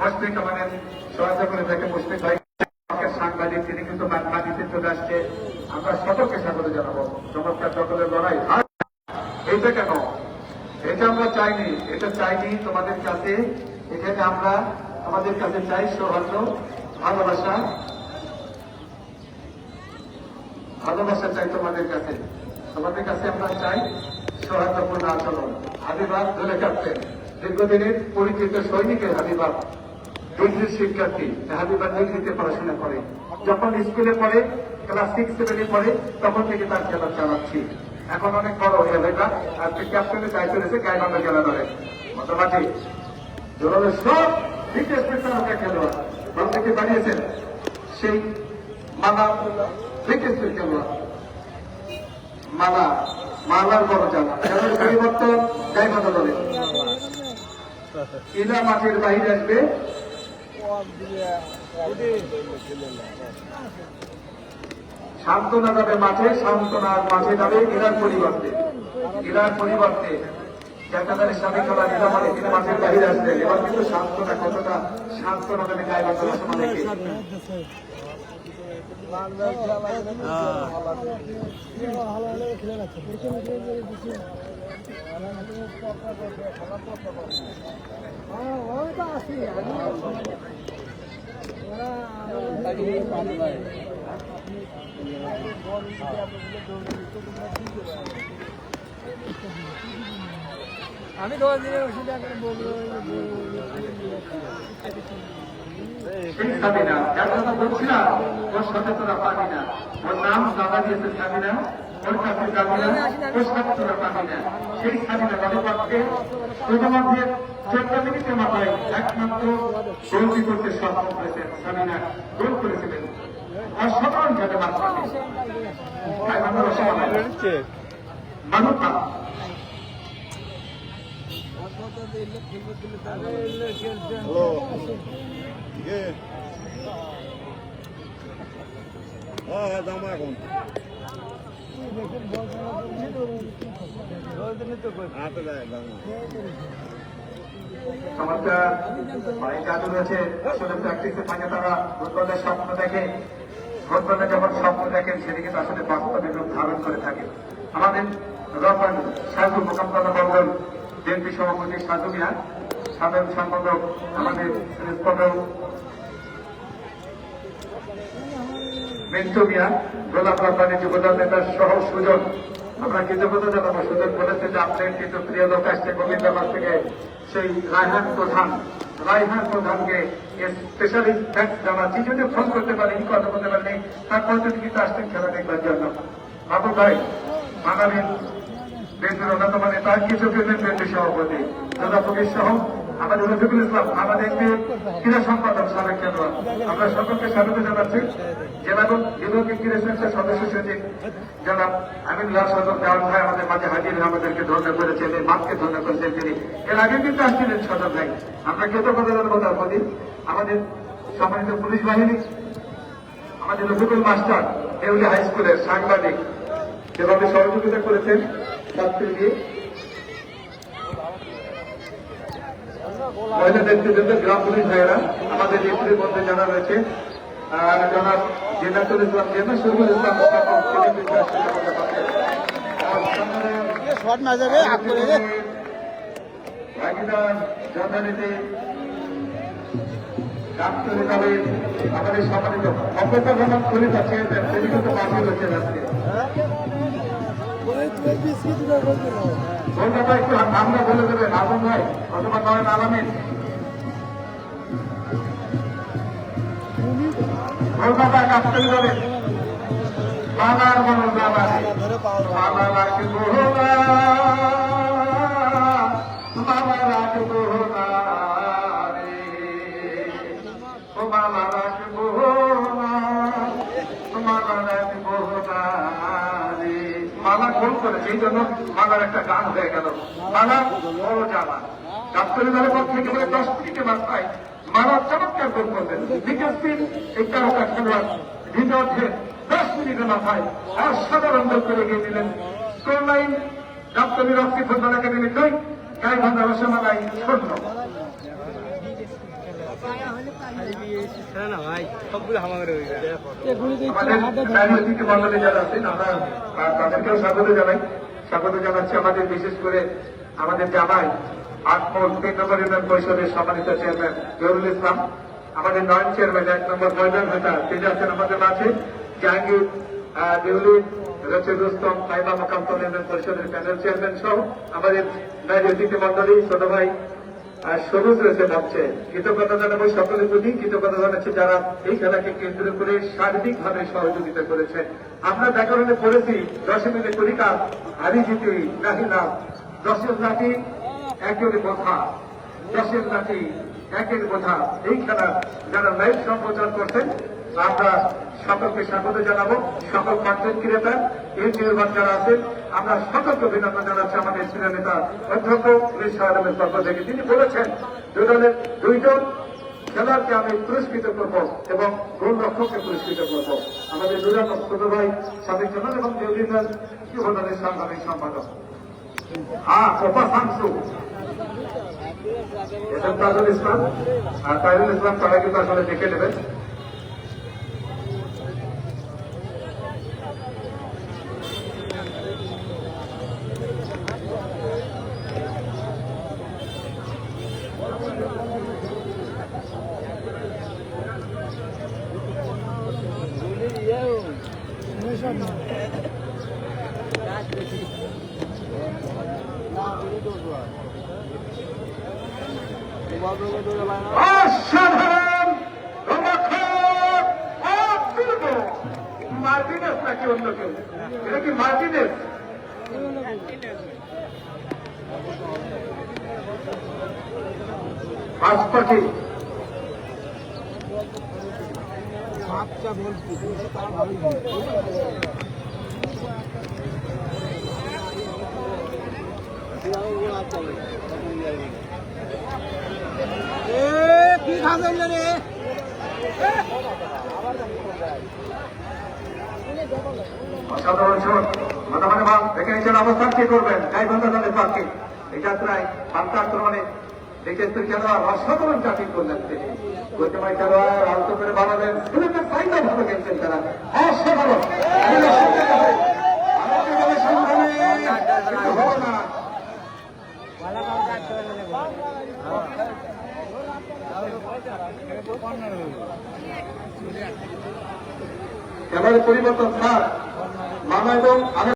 মুশফিক আমাদের সহায়তা করে থাকে মুশফিক ভাই সাংবাদিক, তিনি কিন্তু মাটিতে চলে আসছে। আমরা সকলকে স্বাগত জানাব। চমৎকার সকলের লড়াই। এইটা কেন? এটা আমরা চাইনি। এটা চাইনি তোমাদের কাছে। এখানে আমরা আমাদের কাছে চাই সৌহার্দ্য, ভালোবাসা। ভালোবাসা চাই তোমাদের কাছে। তোমাদের কাছে আমরা চাই সৌহার্দ্যপূর্ণ আচরণ। হাবিবাব ধরে কাটতেন দীর্ঘদিনের পরিচিত সৈনিকের হাবিবাব। ডিগ্রির শিক্ষার্থী হাবিবা ডিগ্রিতে পড়াশোনা করে, যখন স্কুলে পড়ে, ক্লাস সিক্স সেভেনে পড়ে, তখন থেকে তার খেলা চালাচ্ছি এখন অনেক বড় এটা আজকে ক্যাপ্টেনের দায়িত্ব রয়েছে গাইবান্ধা খেলা ধরে। মোটামুটি জোরালো সব বিশেষ পেশারকে খেলোয়াড় থেকে বানিয়েছেন সেই মালা বিশেষ খেলোয়াড়। মালা, মালার বড় জানা খেলার পরিবর্তন গাইবান্ধা দলে ইলা মাঠের বাহিরে আসবে সান্ত্বনা যাবে মাঠে সান্ত্বনার মাঠে যাবে ইরার পরিবর্তে ইরার পরিবর্তে একাধারে স্বামী খেলা ইরা মানে তিনি মাঠের বাহিরে আসলেন। এবার কিন্তু সান্ত্বনা কতটা সান্ত্বনা যাবে গায়ে আমি দশ দিনের ওষুধ এখন বলব সেই সাবিনা বলছিলাম ওর সাথে তোরা পাবি না ওর নাম দাদা দিয়েছে সাবিনা ওর কাছে না ওর সাথে না সেই সাবিনা গণপক্ষে শুধুমাত্র চোদ্দ মিনিটের মাথায় একমাত্র গোলটি করতে সক্ষম করেছেন সাবিনা গোল করেছিলেন অসাধারণ যাবে মাত্র হ্যালো হ্যাঁ হ্যাঁ দাম এখন চমৎকার অনেক জাদু রয়েছে, আসলে প্র্যাকটিসে থাকে তারা ফুটবলের স্বপ্ন দেখে ফুটবলে যখন স্বপ্ন দেখেন, সেদিকে আসলে বাস্তবে রূপ ধারণ করে থাকে। আমাদের রকম সাধু মোকাম্মতা মন্ডল বিএনপি সভাপতি সাধু মিয়া, সাধারণ সম্পাদক আমাদের মিন্টু মিয়া গোলাপ রব্বানি যুবদল নেতার সহ সুজন। আমরা কৃতজ্ঞতা জানাব, সুজন বলেছে যে আপনার কিন্তু প্রিয় লোক আসছে গোবিন্দাবাদ থেকে সেই রায়হান প্রধান। রায়হান প্রধানকে স্পেশালিস্ট থ্যাংকস জানাচ্ছি। যদি ফোন করতে পারেনি কথা বলতে পারেনি তারপর তিনি কিন্তু আসছেন খেলা দেখবার জন্য। বাবু ভাই বাঙালির বিএনপির অন্যতম নেতা কিছু বিএনপি সভাপতি, দাদা ফকির সহ আমাদের রফিকুল ইসলাম, আমাদের একটি ক্রীড়া সম্পাদক সাবেক খেলোয়াড়, আমরা সকলকে স্বাগত জানাচ্ছি। জেলা বিভাগীয় ক্রীড়া সংস্থার সদস্য সচিব জনাব আমিনুল্লাহ সদর দেওয়ান ভাই আমাদের মাঝে হাজির হয়ে আমাদেরকে ধন্য করেছেন, এই মাঠকে ধন্য করেছেন তিনি। এর আগে কিন্তু আসছিলেন সদর ভাই। আমরা কৃতজ্ঞতা জানাব তার প্রতি। আমাদের সম্মানিত পুলিশ বাহিনী, আমাদের রফিকুল মাস্টার, দেউলি হাই স্কুলের সাংবাদিক, যেভাবে সহযোগিতা করেছেন ছাত্রী দিয়ে মহিলা নেতৃত্বের গ্রাম পুলিশ ভাইয়েরা আমাদের নেত্রীর মধ্যে জানা রয়েছে জনাব জেনাতুল ইসলাম জেনা শরীফুল ইসলাম ভাগিদার ডাক্তার হিসাবে আমাদের সম্মানিত অপেক্ষা ভ্রমণ করে যাচ্ছে তিনি কিন্তু মাঠে রয়েছেন আজকে। কলকাতা একটু বলে দেবেন আলম ভাই অথবা নয় আলামিন কলকাতা কাজ করে যাবেন বাংলার মনো বাবা বাবা বাবা এই জন্য মালার একটা গান হয়ে গেল। মালা বড় জানা ডাক্তারি দলের পক্ষ থেকে বলে দশ মিনিটে মাত্রায় মালা চমৎকার গোল করলেন দ্বিতীয় স্পিন এই তারকা খেলোয়াড় ভিতর দশ মিনিটের মাথায় আর সাধারণ গোল করে গিয়ে দিলেন স্কোর লাইন ডাক্তারি রক্তি ফুটবল একাডেমি দুই, গাইবান্ধা রসমালাই শূন্য। ভাই, সবগুলো হামাগরে হয়ে গেছে। এগুলি আমাদের মন্ডলে যারা আছেন আমরা তাদেরকেও স্বাগত জানাই। স্বাগত জানাচ্ছি আমাদের বিশেষ করে আমাদের জামাই আটমল তিন নম্বর ইউনিয়ন পরিষদের সম্মানিত চেয়ারম্যান জহুরুল ইসলাম আমাদের নয়ন চেয়ারম্যান এক নম্বর ময়দান হাটা তিনি আছেন আমাদের মাঝে। জাহাঙ্গীর আহ, দেউলি রচিদ রুস্তম কাইমা মকামতল ইউনিয়ন পরিষদের প্যানেল চেয়ারম্যান সহ আমাদের রাজনৈতিক মন্ডলী ছোট ভাই আর সবুজ রয়েছে মঞ্চে কৃতজ্ঞতা জানাব সকলের প্রতি, কৃতজ্ঞতা জানাচ্ছি যারা এই খেলাকে কেন্দ্র করে সার্বিকভাবে সহযোগিতা করেছে। আমরা ব্যাকরণে পড়েছি দশমীতে করিকা হারি জিতি নাহিলা দশের নাটি একের বোঝা দশের নাটি একের বোঝা এই খেলা যারা লাইভ সম্প্রচার করছেন, আমরা সকলকে স্বাগত জানাব। সকল কন্টেন্ট ক্রিয়েটার ইউটিউবার যারা আছেন, আমরা সকলকে অভিনন্দন জানাচ্ছি। আমাদের সিনিয়র নেতা, অধ্যক্ষ সাহেবের পক্ষ থেকে তিনি বলেছেন, দুই দলের দুইজন খেলোয়াড়কে আমি পুরস্কৃত করব এবং গোল রক্ষককে পুরস্কৃত করব। আমাদের দুজন ছোট ভাই, সাবেক জনক এবং দেউলিনার যুবদলের সাংবাদিক সম্পাদক। তাজুল ইসলাম। আর তাজুল ইসলাম তারা কিন্তু আসলে দেখে নেবেন। অসাধারণ অপূর্ব। মার্টিনেস নাকি অন্য কেউ? এটা কি মার্টিনেস? কি খাবেন রে অসাধারণ শট। মাথামানে বাল দেখে নিচ্ছেন অবস্থান কি করবেন? গাইবান্ধা দলের পার্কে এই যাত্রায় পাল্টা আক্রমণে দেখেছেন খেলোয়াড় অসাধারণ চাকরি করলেন তিনি। গতিময় খেলোয়াড় করে শুনেছেন ফাইনাল ভালো খেলছেন তারা। অসাধারণ আলোকিত সংগ্রামে কিন্তু হলো না খেলার পরিবর্তন স্যার মামা এবং